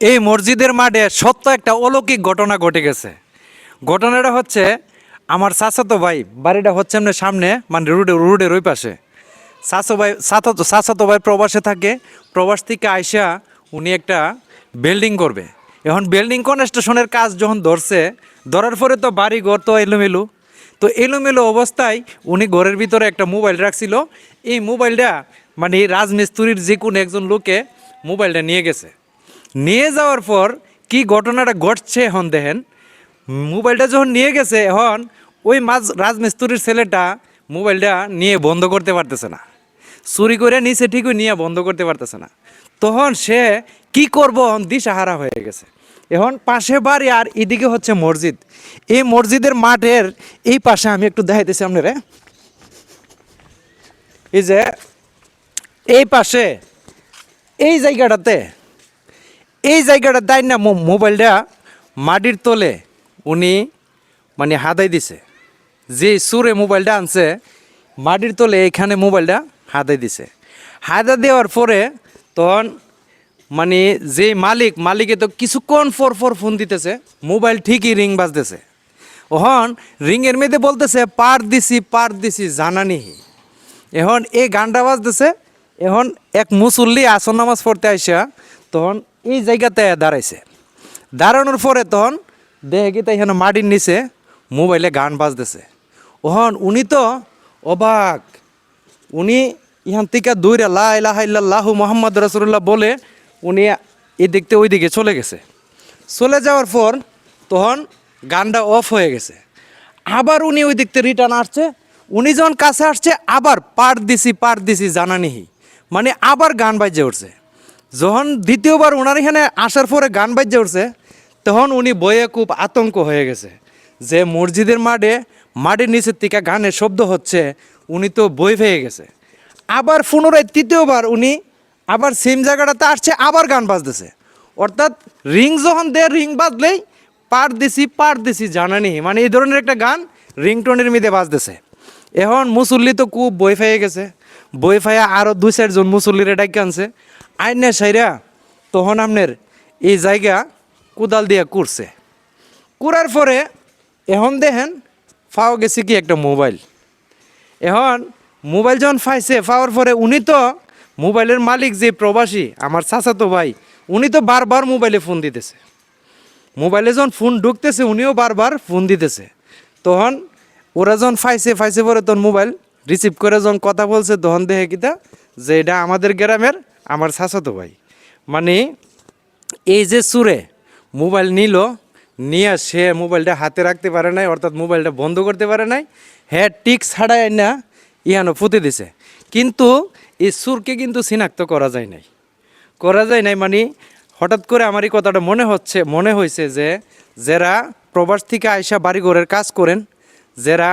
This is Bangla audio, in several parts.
এই মসজিদের মাঠে সত্য একটা অলৌকিক ঘটনা ঘটে গেছে। ঘটনাটা হচ্ছে, আমার চাচাতো ভাই, বাড়িটা হচ্ছে আপনার সামনে মানে রোডে রোডের ওই পাশে। চাচো ভাই, চাচাতো চাচাতো ভাই প্রবাসে থাকে, প্রবাস থেকে আইসা উনি একটা বিল্ডিং করবে। এখন বিল্ডিং কনস্ট্রাকশনের কাজ যখন ধরছে, ধরার পরে তো বাড়ি ঘর তো এলোমেলো। তো এলোমেলো অবস্থায় উনি ঘরের ভিতরে একটা মোবাইল রাখছিল। এই মোবাইলটা মানে রাজমিস্ত্রির যে কোনো একজন লোকে মোবাইলটা নিয়ে গেছে। নিয়ে যাওয়ার পর কি ঘটনাটা ঘটছে এখন দেখেন। মোবাইলটা যখন নিয়ে গেছে, এখন ওই মাঝ রাজমিস্ত্রির ছেলেটা মোবাইলটা নিয়ে বন্ধ করতে পারতেছে না। চুরি করে নিচে ঠিকই নিয়ে বন্ধ করতে পারতেছে না। তখন সে কি করব এখন? দিশাহারা হয়ে গেছে। এখন পাশে বাড়ি আর এদিকে হচ্ছে মসজিদ। এই মসজিদের মাঠের এই পাশে আমি একটু দেখাইতেছি আপনারে। এই যে, এই পাশে, এই জায়গাটাতে এই জায়গাটা দেয় না মোবাইলটা মাটির তলে উনি মানে হাতাই দিছে। যে সুরে মোবাইলটা আনছে, মাটির তলে এখানে মোবাইলটা হাতাই দিছে। হাতা দেওয়ার পরে তখন মানে যে মালিক, মালিকে তো কিছুক্ষণ পর পর ফোন দিতেছে, মোবাইল ঠিকই রিং বাজতেছে। ওহন রিংয়ের মেয়েতে বলতেছে, পার দিছি পার দিছি, জানা নিহি এখন এই গানটা বাজতেছে, এখন এক মুসল্লি আসন নামাজ পড়তে আইসা তখন এই জায়গাতে দাঁড়াইছে। দাঁড়ানোর পরে তখন দেখে কি তাই এখানে মাটির নিচে মোবাইলে গান বাজতেছে। ওহন উনি তো অবাক। উনি ইহান থেকে দৌড়ে লাহু মোহাম্মদ রসুল্লাহ বলে উনি এই দিকতে ওই দিকে চলে গেছে। চলে যাওয়ার পর তখন গানটা অফ হয়ে গেছে। আবার উনি ওই দিকতে রিটার্ন আসছে। উনি যখন কাছে আসছে, আবার পার দিছি পার দিছি জানা নিহি মানে আবার গান বাজে উঠছে। যখন দ্বিতীয়বার ওনার এখানে আসার পরে গান বাজে উঠছে, তখন উনি বয়ে খুব আতঙ্ক হয়ে গেছে যে মসজিদের মাঠে মাটির নিচের থেকে গানের শব্দ হচ্ছে, উনি তো বই পেয়ে গেছে। আবার পুনরায় তৃতীয়বার উনি আবার সেম জায়গাটাতে আসছে, আবার গান বাজতেছে। অর্থাৎ রিং যখন দেয়, রিং বাজলেই পার দিছি পার দিছি জানা নেই মানে এই ধরনের একটা গান রিংটোনের মিদে বাজতেছে। এখন মুসল্লি তো খুব বই ফাইয়ে গেছে। বই ফাইয়া আরও দুই চারজন মুসল্লিরে ডাকি আনছে। আইনে সাইরা তখন আপনার এই জায়গা কোদাল দিয়ে করছে কুড়ার পরে এখন দেখেন ফাও গেছে কি একটা মোবাইল। এখন মোবাইল যখন পাইছে পাওয়ার পরে উনি তো মোবাইলের মালিক যে প্রবাসী, আমার চাচাতো ভাই, উনি তো বারবার মোবাইলে ফোন দিতেছে। মোবাইলে যখন ফোন ঢুকতেছে, উনিও বারবার ফোন দিতেছে। তখন ওরা যখন ফাইছে ফাইছে পরে তখন মোবাইল রিসিভ করে যখন কথা বলছে, তখন দেখে কিতা যে এটা আমাদের গ্রামের আমার চাচাতো ভাই। মানে এই যে সুরে মোবাইল নিল, নিয়ে সে মোবাইলটা হাতে রাখতে পারে নাই, অর্থাৎ মোবাইলটা বন্ধ করতে পারে নাই হ্যাঁ টিক ছাড়াই না ইহানো ফুতে দিছে। কিন্তু এই সুরকে কিন্তু চিনাক্ত করা যায় নাই। করা যায় নাই মানে হঠাৎ করে আমার এই কথাটা মনে হচ্ছে, মনে হয়েছে যে যারা প্রবাস থেকে আয়সা বাড়িঘরের কাজ করেন, যারা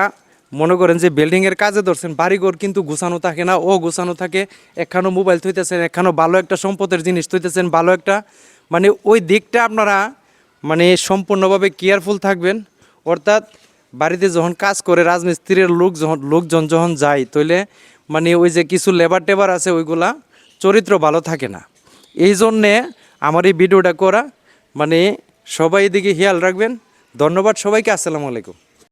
মনে করেন যে বিল্ডিংয়ের কাজে ধরছেন, বাড়িঘর কিন্তু গুছানো থাকে না, ও গুছানো থাকে, একখানো মোবাইল থইতেছেন, একখানো ভালো একটা সম্পদের জিনিস থইতেছেন, ভালো একটা মানে ওই দিকটা আপনারা মানে সম্পূর্ণভাবে কেয়ারফুল থাকবেন। অর্থাৎ বাড়িতে যখন কাজ করে, রাজমিস্ত্রির লোক যখন, লোকজন যখন যায় তাহলে মানে ওই যে কিছু লেবার টেবার আছে, ওইগুলা চরিত্র ভালো থাকে না। এই জন্যে আমার এই ভিডিওটা করা মানে সবাই এদিকে খেয়াল রাখবেন। ধন্যবাদ সবাইকে, আসসালামু আলাইকুম।